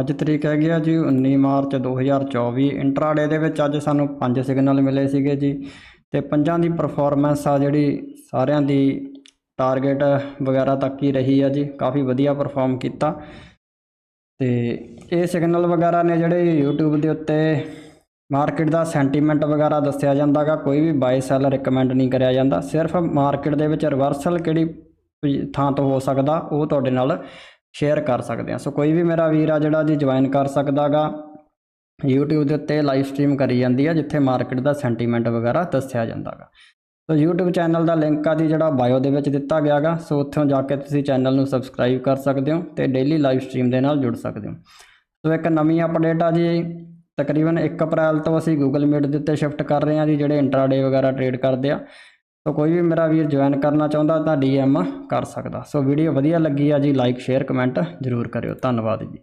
ਅੱਜ ਤਰੀਕ ਹੈਗੀ ਆ ਜੀ 19 ਮਾਰਚ 2024 ਇੰਟਰਾਡੇ ਦੇ ਵਿੱਚ ਅੱਜ ਸਾਨੂੰ ਪੰਜ ਸਿਗਨਲ ਮਿਲੇ ਸੀਗੇ ਜੀ ਤੇ ਪੰਜਾਂ ਦੀ ਪਰਫਾਰਮੈਂਸ ਆ ਜਿਹੜੀ ਸਾਰਿਆਂ ਦੀ ਟਾਰਗੇਟ ਵਗੈਰਾ ਤੱਕ ਹੀ ਰਹੀ ਆ ਜੀ, ਕਾਫੀ ਵਧੀਆ ਪਰਫਾਰਮ ਕੀਤਾ। ਤੇ ਇਹ ਸਿਗਨਲ ਵਗੈਰਾ ਨੇ ਜਿਹੜੇ YouTube ਦੇ ਉੱਤੇ ਮਾਰਕੀਟ ਦਾ ਸੈਂਟੀਮੈਂਟ ਵਗੈਰਾ ਦੱਸਿਆ ਜਾਂਦਾਗਾ ਕੋਈ ਵੀ ਬਾਈ ਸੈਲ ਰეკਮੈਂਡ ਨਹੀਂ ਕਰਿਆ ਜਾਂਦਾ। ਸਿਰਫ ਮਾਰਕੀਟ ਦੇ ਵਿੱਚ ਰਿਵਰਸਲ ਕਿਹੜੀ ਪੋਜੀ- ਥਾਂ ਤੋਂ ਹੋ ਸਕਦਾ, ਉਹ ਤੁਹਾਡੇ ਨਾਲ ਸ਼ੇਅਰ ਕਰ ਸਕਦੇ ਆ ਸੋ ਕੋਈ ਵੀ ਮੇਰਾ ਵੀਰ ਆ ਜਿਹੜਾ ਜੀ ਜੁਆਇਨ ਕਰ ਸਕਦਾਗਾ, YouTube ਦੇ ਉੱਤੇ ਲਾਈਵ ਸਟ੍ਰੀਮ ਕਰੀ ਜਾਂਦੀ ਆ, ਜਿੱਥੇ ਮਾਰਕੀਟ ਦਾ ਸੈਂਟੀਮੈਂਟ ਵਗੈਰਾ ਦੱਸਿਆ ਜਾਂਦਾਗਾ। ਸੋ YouTube ਚੈਨਲ ਦਾ ਲਿੰਕ ਆ ਜੀ ਜਿਹੜਾ ਬਾਇਓ ਦੇ ਵਿੱਚ ਦਿੱਤਾ ਗਿਆਗਾ। ਸੋ ਉੱਥੋਂ ਜਾ ਕੇ ਤੁਸੀਂ ਚੈਨਲ ਨੂੰ ਸਬਸਕ੍ਰਾਈਬ ਕਰ ਸਕਦੇ ਹੋ ਤੇ ਡੇਲੀ ਲਾਈਵ ਸਟ੍ਰੀਮ ਦੇ ਨਾਲ ਜੁੜ ਸਕਦੇ ਹੋ। ਸੋ ਇੱਕ ਨਵੀਂ ਅਪਡੇਟ ਆ ਜੀ, ਤਕਰੀਬਨ 1 ਅਪ੍ਰੈਲ ਤੋਂ ਅਸੀਂ Google Meet ਦੇ ਉੱਤੇ ਸ਼ਿਫਟ ਕਰ ਰਹੇ ਹਾਂ ਜੀ, ਜਿਹੜੇ ਇੰਟਰਾਡੇ ਵਗੈਰਾ ਟ੍ਰੇਡ ਕਰਦੇ ਆ। ਸੋ ਕੋਈ ਵੀ ਮੇਰਾ ਵੀਰ ਜੁਆਇਨ ਕਰਨਾ ਚਾਹੁੰਦਾ ਤਾਂ DM ਕਰ ਸਕਦਾ। ਸੋ ਵੀਡੀਓ ਵਧੀਆ ਲੱਗੀ ਆ ਜੀ ਲਾਈਕ ਸ਼ੇਅਰ ਕਮੈਂਟ ਜ਼ਰੂਰ ਕਰਿਓ। ਧੰਨਵਾਦ ਜੀ।